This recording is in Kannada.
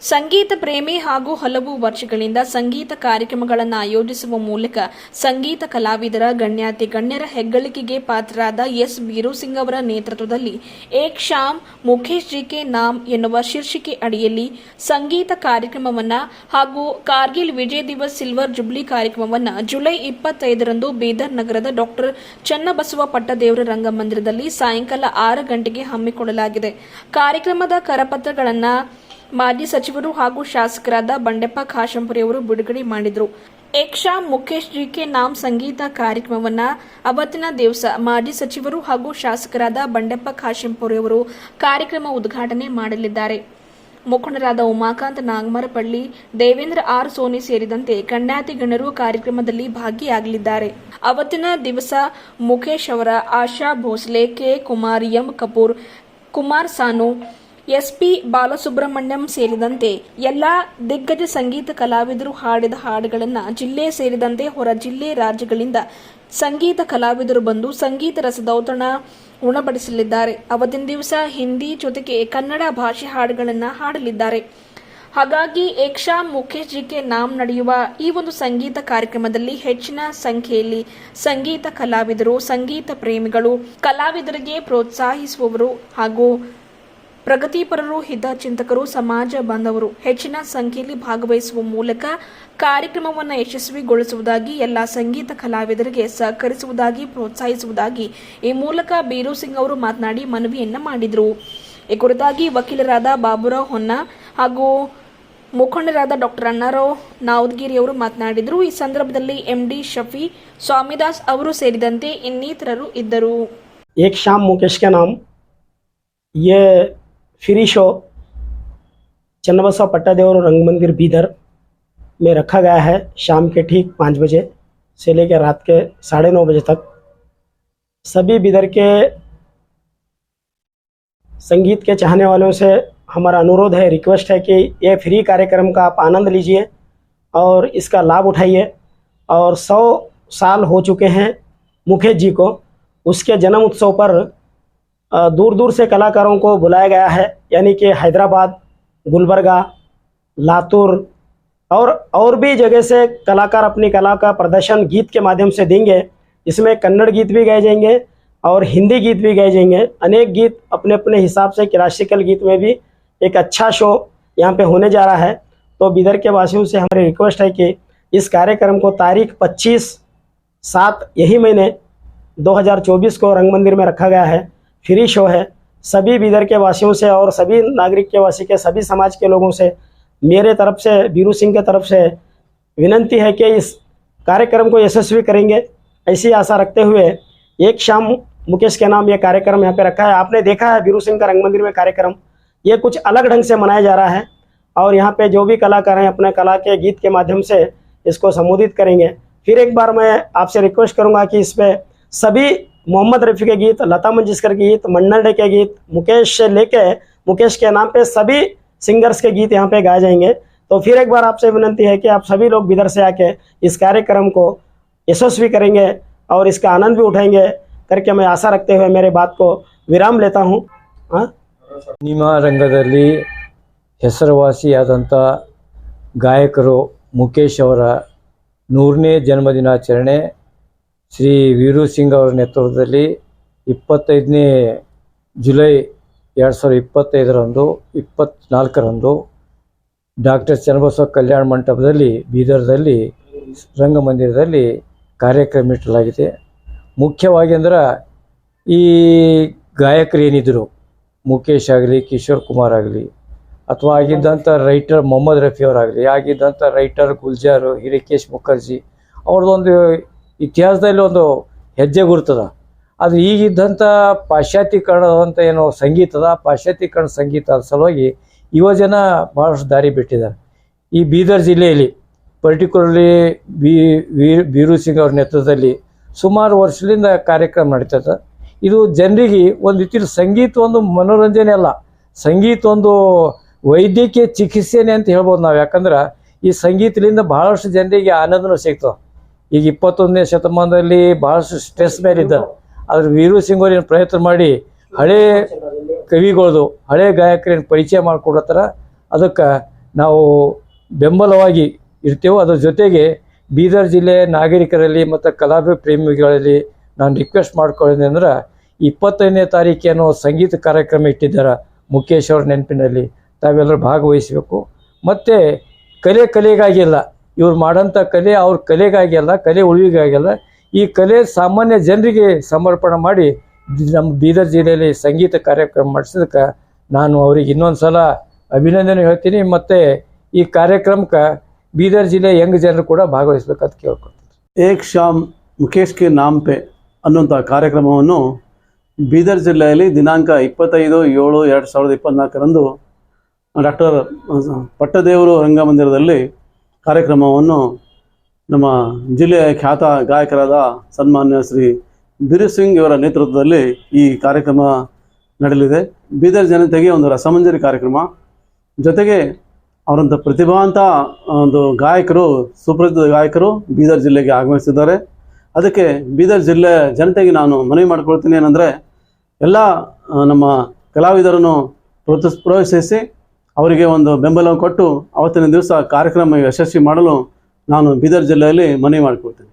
ಸಂಗೀತ ಪ್ರೇಮಿ ಹಾಗೂ ಹಲವು ವರ್ಷಗಳಿಂದ ಸಂಗೀತ ಕಾರ್ಯಕ್ರಮಗಳನ್ನು ಆಯೋಜಿಸುವ ಮೂಲಕ ಸಂಗೀತ ಕಲಾವಿದರ, ಗಣ್ಯಾತಿ ಗಣ್ಯರ ಹೆಗ್ಗಳಿಕೆಗೆ ಪಾತ್ರರಾದ ಎಸ್. ಬೀರು ಸಿಂಗ್ ಅವರ ನೇತೃತ್ವದಲ್ಲಿ ಏಕ್ ಶಾಮ್ ಮುಖೇಶ್ ಜಿ ಕೆ ನಾಮ್ ಎನ್ನುವ ಶೀರ್ಷಿಕೆ ಅಡಿಯಲ್ಲಿ ಸಂಗೀತ ಕಾರ್ಯಕ್ರಮವನ್ನ ಹಾಗೂ ಕಾರ್ಗಿಲ್ ವಿಜಯ್ ದಿವಸ್ ಸಿಲ್ವರ್ ಜುಬ್ಲಿ ಕಾರ್ಯಕ್ರಮವನ್ನ ಜುಲೈ ಇಪ್ಪತ್ತೈದರಂದು ಬೀದರ್ ನಗರದ ಡಾಕ್ಟರ್ ಚನ್ನಬಸವ ಪಟ್ಟದೇವರ ರಂಗಮಂದಿರದಲ್ಲಿ ಸಾಯಂಕಾಲ ಆರು ಗಂಟೆಗೆ ಹಮ್ಮಿಕೊಳ್ಳಲಾಗಿದೆ. ಕಾರ್ಯಕ್ರಮದ ಕರಪತ್ರಗಳನ್ನು ಮಾಜಿ ಸಚಿವರು ಹಾಗೂ ಶಾಸಕರಾದ ಬಂಡೆಪ್ಪ ಖಾಶಂಪುರಿ ಅವರು ಬಿಡುಗಡೆ ಮಾಡಿದರು. ಏಕ್ಷಾ ಮುಖೇಶ್ ಜಿ ಕೆ ನಾಮ್ ಸಂಗೀತ ಕಾರ್ಯಕ್ರಮವನ್ನ ಅವತ್ತಿನ ದಿವಸ ಮಾಜಿ ಸಚಿವರು ಹಾಗೂ ಶಾಸಕರಾದ ಬಂಡೆಪ್ಪ ಖಾಶಂಪುರಿ ಅವರು ಕಾರ್ಯಕ್ರಮ ಉದ್ಘಾಟನೆ ಮಾಡಲಿದ್ದಾರೆ. ಮುಖಂಡರಾದ ಉಮಾಕಾಂತ್ ನಾಗಮರಪಳ್ಳಿ, ದೇವೇಂದ್ರ ಆರ್ ಸೋನಿ ಸೇರಿದಂತೆ ಗಣ್ಯಾತಿ ಗಣ್ಯರು ಕಾರ್ಯಕ್ರಮದಲ್ಲಿ ಭಾಗಿಯಾಗಲಿದ್ದಾರೆ. ಅವತ್ತಿನ ದಿವಸ ಮುಖೇಶ್ ಅವರ Asha Bhosle, K Kumar, M Kapoor, Kumar Sanu S P Balasubrahmanyam ಸೇರಿದಂತೆ ಎಲ್ಲಾ ದಿಗ್ಗಜ ಸಂಗೀತ ಕಲಾವಿದರು ಹಾಡಿದ ಹಾಡುಗಳನ್ನು ಜಿಲ್ಲೆ ಸೇರಿದಂತೆ ಹೊರ ಜಿಲ್ಲೆ ರಾಜ್ಯಗಳಿಂದ ಸಂಗೀತ ಕಲಾವಿದರು ಬಂದು ಸಂಗೀತ ರಸದೌತಣ ಉಣಬಡಿಸಲಿದ್ದಾರೆ. ಅವತ್ತಿನ ದಿವಸ ಹಿಂದಿ ಜೊತೆಗೆ ಕನ್ನಡ ಭಾಷೆ ಹಾಡುಗಳನ್ನು ಹಾಡಲಿದ್ದಾರೆ. ಹಾಗಾಗಿ ಏಕ್ಷಾ ಮುಖೇಶ್ ಜಿ ಕೆ ನಾಮ್ ನಡೆಯುವ ಈ ಒಂದು ಸಂಗೀತ ಕಾರ್ಯಕ್ರಮದಲ್ಲಿ ಹೆಚ್ಚಿನ ಸಂಖ್ಯೆಯಲ್ಲಿ ಸಂಗೀತ ಕಲಾವಿದರು, ಸಂಗೀತ ಪ್ರೇಮಿಗಳು, ಕಲಾವಿದರಿಗೆ ಪ್ರೋತ್ಸಾಹಿಸುವವರು ಹಾಗೂ ಪ್ರಗತಿಪರರು, ಹಿತ ಚಿಂತಕರು, ಸಮಾಜ ಬಾಂಧವರು ಹೆಚ್ಚಿನ ಸಂಖ್ಯೆಯಲ್ಲಿ ಭಾಗವಹಿಸುವ ಮೂಲಕ ಕಾರ್ಯಕ್ರಮವನ್ನು ಯಶಸ್ವಿಗೊಳಿಸುವುದಾಗಿ, ಎಲ್ಲ ಸಂಗೀತ ಕಲಾವಿದರಿಗೆ ಸಹಕರಿಸುವುದಾಗಿ, ಪ್ರೋತ್ಸಾಹಿಸುವುದಾಗಿ ಈ ಮೂಲಕ ಬೀರು ಸಿಂಗ್ ಅವರು ಮಾತನಾಡಿ ಮನವಿಯನ್ನು ಮಾಡಿದರು. ಈ ಕುರಿತಾಗಿ ವಕೀಲರಾದ ಬಾಬುರಾವ್ ಹೊನ್ನ ಹಾಗೂ ಮುಖಂಡರಾದ ಡಾಕ್ಟರ್ ಅಣ್ಣಾರಾವ್ ನಾವದ್ಗಿರಿ ಅವರು ಮಾತನಾಡಿದರು. ಈ ಸಂದರ್ಭದಲ್ಲಿ ಎಂ ಡಿ ಶಫಿ ಸ್ವಾಮಿದಾಸ್ ಅವರು ಸೇರಿದಂತೆ ಇನ್ನಿತರರು ಇದ್ದರು. ಏಕ್ ಶಾಮ್ ಮುಖೇಶ್ ಕೆ ನಾಮ್. ಯೇ फ्री शो चन्नबसा पट्टादेवर रंग मंदिर बीदर में रखा गया है शाम के ठीक पाँच बजे से लेकर रात के साढ़े नौ बजे तक। सभी बीदर के संगीत के चाहने वालों से हमारा अनुरोध है रिक्वेस्ट है कि ये फ्री कार्यक्रम का आप आनंद लीजिए और इसका लाभ उठाइए। और सौ साल हो चुके हैं मुकेश जी को, उसके जन्म उत्सव पर दूर दूर से कलाकारों को बुलाया गया है, यानी कि हैदराबाद, गुलबर्गा, लातूर और और भी जगह से कलाकार अपनी कला का प्रदर्शन गीत के माध्यम से देंगे। इसमें कन्नड़ गीत भी गाए जाएँगे और हिंदी गीत भी गाए जाएँगे। अनेक गीत अपने अपने हिसाब से क्लासिकल गीत में भी एक अच्छा शो यहाँ पे होने जा रहा है। तो बिदर के वासियों से हमारी रिक्वेस्ट है कि इस कार्यक्रम को तारीख 25 सात यही महीने 2024 को रंग मंदिर में रखा गया है। फ्री शो है। सभी बिदर के वासियों से और सभी नागरिक के वासी के, सभी समाज के लोगों से, मेरे तरफ़ से बीरू सिंह के तरफ़ से विनंती है कि इस कार्यक्रम को यशस्वी करेंगे। ऐसी आशा रखते हुए एक शाम मुकेश के नाम ये कार्यक्रम यहाँ पे रखा है। आपने देखा है बीरू सिंह का रंग मंदिर में कार्यक्रम। ये कुछ अलग ढंग से मनाया जा रहा है और यहाँ पे जो भी कलाकार हैं अपने कला के गीत के माध्यम से इसको संबोधित करेंगे। फिर एक बार मैं आपसे रिक्वेस्ट करूँगा कि इस पर सभी मोहम्मद रफ़ी के गीत लता मंगेशकर के गीत मन्ना डे के गीत मुकेश से लेके मुकेश के नाम पे सभी सिंगर्स के गीत यहाँ पे गाए जाएंगे तो फिर एक बार आपसे विनंती है कि आप सभी लोग बिदर से आके इस कार्यक्रम को यशस्वी करेंगे और इसका आनंद भी उठाएंगे करके मैं आशा रखते हुए मेरे बात को विराम लेता हूँ हाँ ಸಿನಿಮಾ ರಂಗದಲ್ಲಿ ಹೆಸರುವಾಸಿಯಾದಂಥ ಗಾಯಕರು ಮುಖೇಶ್ ಅವರ ನೂರನೇ ಜನ್ಮದಿನಾಚರಣೆ ಶ್ರೀ ವೀರು ಸಿಂಗ್ ಅವರ ನೇತೃತ್ವದಲ್ಲಿ ಇಪ್ಪತ್ತೈದನೇ ಜುಲೈ ಎರಡು ಸಾವಿರದ ಇಪ್ಪತ್ತೈದರಂದು ಇಪ್ಪತ್ತ್ನಾಲ್ಕರಂದು ಡಾಕ್ಟರ್ ಚನ್ನಬಸವ ಕಲ್ಯಾಣ ಮಂಟಪದಲ್ಲಿ, ಬೀದರ್ದಲ್ಲಿ ರಂಗಮಂದಿರದಲ್ಲಿ ಕಾರ್ಯಕ್ರಮ ಇಟ್ಟಲಾಗಿದೆ ಮುಖ್ಯವಾಗಿ ಅಂದ್ರೆ ಈ ಗಾಯಕರು ಏನಿದ್ದರು ಮುಖೇಶ್ ಆಗಲಿ, ಕಿಶೋರ್ ಕುಮಾರ್ ಆಗಲಿ, ಅಥವಾ ಆಗಿದ್ದಂಥ ರೈಟರ್ ಮೊಹಮ್ಮದ್ ರಫಿ ಅವರಾಗಲಿ, ಆಗಿದ್ದಂಥ ರೈಟರ್ ಗುಲ್ಜಾರು, ಹಿರಿಕೇಶ್ ಮುಖರ್ಜಿ, ಅವ್ರದ್ದೊಂದು ಇತಿಹಾಸದಲ್ಲಿ ಒಂದು ಹೆಜ್ಜೆ ಗುರುತದ. ಅದು ಈಗಿದ್ದಂಥ ಪಾಶ್ಚಾತ್ಯೀಕರಣದಂಥ ಏನು ಸಂಗೀತದ ಪಾಶ್ಚಾತ್ಯೀಕರಣ ಸಂಗೀತ ಅದ ಸಲುವಾಗಿ ಯುವ ಜನ ಭಾಳಷ್ಟು ದಾರಿ ಬಿಟ್ಟಿದ್ದಾರೆ. ಈ ಬೀದರ್ ಜಿಲ್ಲೆಯಲ್ಲಿ ಪರ್ಟಿಕ್ಯುಲರ್ಲಿ ಬಿ ಸಿಂಗ್ ಅವ್ರ ನೇತೃತ್ವದಲ್ಲಿ ಸುಮಾರು ವರ್ಷದಿಂದ ಕಾರ್ಯಕ್ರಮ ನಡೀತದೆ ಇದು ಜನರಿಗೆ ಒಂದು ರೀತಿಯಲ್ಲಿ ಸಂಗೀತ ಒಂದು ಮನೋರಂಜನೆ ಅಲ್ಲ, ಸಂಗೀತ ಒಂದು ವೈದ್ಯಕೀಯ ಚಿಕಿತ್ಸೆನೇ ಅಂತ ಹೇಳ್ಬೋದು ನಾವು. ಯಾಕಂದ್ರೆ ಈ ಸಂಗೀತದಿಂದ ಬಹಳಷ್ಟು ಜನರಿಗೆ ಆನಂದನೂ ಸಿಗ್ತದೆ. ಈಗ ಇಪ್ಪತ್ತೊಂದನೇ ಶತಮಾನದಲ್ಲಿ ಬಹಳಷ್ಟು ಸ್ಟ್ರೆಸ್ ಮೇಲೆ ಇದ್ದ ಆದ್ರೆ ವೀರು ಸಿಂಗ್ ಪ್ರಯತ್ನ ಮಾಡಿ ಹಳೆ ಕವಿಗಳದು, ಹಳೆ ಗಾಯಕರೇನು ಪರಿಚಯ ಮಾಡಿಕೊಡತ್ತರ ಅದಕ್ಕೆ ನಾವು ಬೆಂಬಲವಾಗಿ ಇರ್ತೇವೆ, ಅದರ ಜೊತೆಗೆ ಬೀದರ್ ಜಿಲ್ಲೆಯ ನಾಗರಿಕರಲ್ಲಿ ಮತ್ತು ಕಲಾಭಿ ಪ್ರೇಮಿಗಳಲ್ಲಿ ನಾನು ರಿಕ್ವೆಸ್ಟ್ ಮಾಡ್ಕೊಳ್ಳೋದು ಅಂದ್ರೆ ಇಪ್ಪತ್ತೈದನೇ ತಾರೀಕೇನೋ ಸಂಗೀತ ಕಾರ್ಯಕ್ರಮ ಇಟ್ಟಿದ್ದಾರೆ ಮುಖೇಶ್ ಅವ್ರ ನೆನಪಿನಲ್ಲಿ. ತಾವೆಲ್ಲರೂ ಭಾಗವಹಿಸಬೇಕು. ಮತ್ತು ಕಲೆ ಕಲೆಗಾಗಿ ಅಲ್ಲ ಇವ್ರು ಮಾಡೋಂಥ ಕಲೆ ಅವ್ರ ಕಲೆಗಾಗಿ ಅಲ್ಲ ಕಲೆ ಉಳಿವಿಗಾಗಿಲ್ಲ. ಈ ಕಲೆ ಸಾಮಾನ್ಯ ಜನರಿಗೆ ಸಮರ್ಪಣೆ ಮಾಡಿ ನಮ್ಮ ಬೀದರ್ ಜಿಲ್ಲೆಯಲ್ಲಿ ಸಂಗೀತ ಕಾರ್ಯಕ್ರಮ ಮಾಡಿಸೋದಕ್ಕೆ ನಾನು ಅವ್ರಿಗೆ ಇನ್ನೊಂದು ಸಲ ಅಭಿನಂದನೆ ಹೇಳ್ತೀನಿ. ಮತ್ತು ಈ ಕಾರ್ಯಕ್ರಮಕ್ಕೆ ಬೀದರ್ ಜಿಲ್ಲೆ ಯಂಗ್ ಜನರು ಕೂಡ ಭಾಗವಹಿಸ್ಬೇಕಂತ ಕೇಳ್ಕೊಳ್ತೀನಿ. ಏಕ್ ಶಾಮ್ ಮುಖೇಶ್ ಕೆ ನಾಂಪೆ ಅನ್ನುವಂಥ ಕಾರ್ಯಕ್ರಮವನ್ನು ಬೀದರ್ ಜಿಲ್ಲೆಯಲ್ಲಿ ದಿನಾಂಕ ಇಪ್ಪತ್ತೈದು ಏಳು ಎರಡು ಸಾವಿರದ ಇಪ್ಪತ್ತ್ನಾಲ್ಕರಂದು ಡಾಕ್ಟರ್ ಪಟ್ಟದೇವರು ರಂಗಮಂದಿರದಲ್ಲಿ ಕಾರ್ಯಕ್ರಮವನ್ನು ನಮ್ಮ ಜಿಲ್ಲೆಯ ಖ್ಯಾತ ಗಾಯಕರಾದ ಸನ್ಮಾನ್ಯ ಶ್ರೀ ಬಿರು ಸಿಂಗ್ ಇವರ ನೇತೃತ್ವದಲ್ಲಿ ಈ ಕಾರ್ಯಕ್ರಮ ನಡೆಯಲಿದೆ. ಬೀದರ್ ಜನತೆಗೆ ಒಂದು ರಸಮಂಜರಿ ಕಾರ್ಯಕ್ರಮ. ಜೊತೆಗೆ ಅವರಂಥ ಪ್ರತಿಭಾವಂತ ಒಂದು ಗಾಯಕರು, ಸುಪ್ರಸಿದ್ಧ ಗಾಯಕರು ಬೀದರ್ ಜಿಲ್ಲೆಗೆ ಆಗಮಿಸಿದ್ದಾರೆ. ಅದಕ್ಕೆ ಬೀದರ್ ಜಿಲ್ಲೆ ಜನತೆಗೆ ನಾನು ಮನವಿ ಮಾಡಿಕೊಳ್ತೀನಿ ಏನಂದರೆ, ಎಲ್ಲ ನಮ್ಮ ಕಲಾವಿದರನ್ನು ಪ್ರೋತ್ಸ ಪ್ರೋತ್ಸಾಹಿಸಿ ಅವರಿಗೆ ಒಂದು ಬೆಂಬಲ ಕೊಟ್ಟು ಅವತ್ತಿನ ದಿವಸ ಕಾರ್ಯಕ್ರಮ ಯಶಸ್ವಿ ಮಾಡಲು ನಾನು ಬೀದರ್ ಜಿಲ್ಲೆಯಲ್ಲಿ ಮನವಿ ಮಾಡಿಕೊಳ್ತೀನಿ